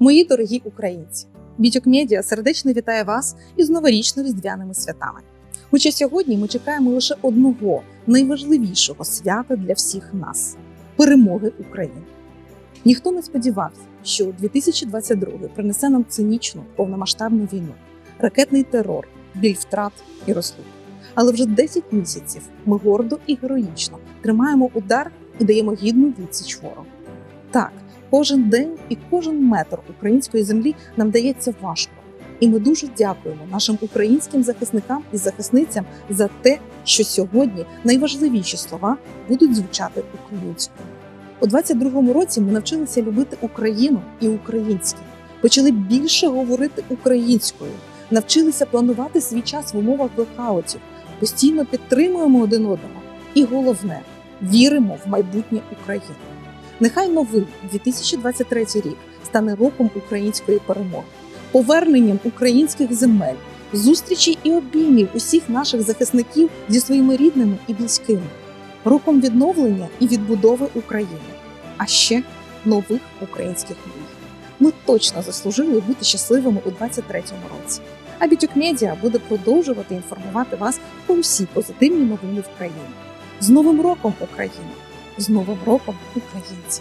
Мої дорогі українці, Бітюк Медіа сердечно вітає вас із новорічно-різдвяними святами. Хоча сьогодні ми чекаємо лише одного найважливішого свята для всіх нас перемоги України. Ніхто не сподівався, що 2022 принесе нам цинічну повномасштабну війну, ракетний терор, біль втрат і розлук. Але вже 10 місяців ми гордо і героїчно тримаємо удар і даємо гідну відсіч ворогу. Так, кожен день і кожен метр української землі нам дається важко. І ми дуже дякуємо нашим українським захисникам і захисницям за те, що сьогодні найважливіші слова будуть звучати українською. У 22-му році ми навчилися любити Україну і українське, почали більше говорити українською, навчилися планувати свій час в умовах блекаутів, постійно підтримуємо один одного. І головне, віримо в майбутнє України. Нехай новий 2023 рік стане роком української перемоги, поверненням українських земель, зустрічі і обіймів усіх наших захисників зі своїми рідними і близькими, роком відновлення і відбудови України, а ще нових українських мрій. Ми точно заслужили бути щасливими у 2023 році. А Бітюк Медіа буде продовжувати інформувати вас про усі позитивні новини в країні. З Новим роком Україна! З Новим роком українці!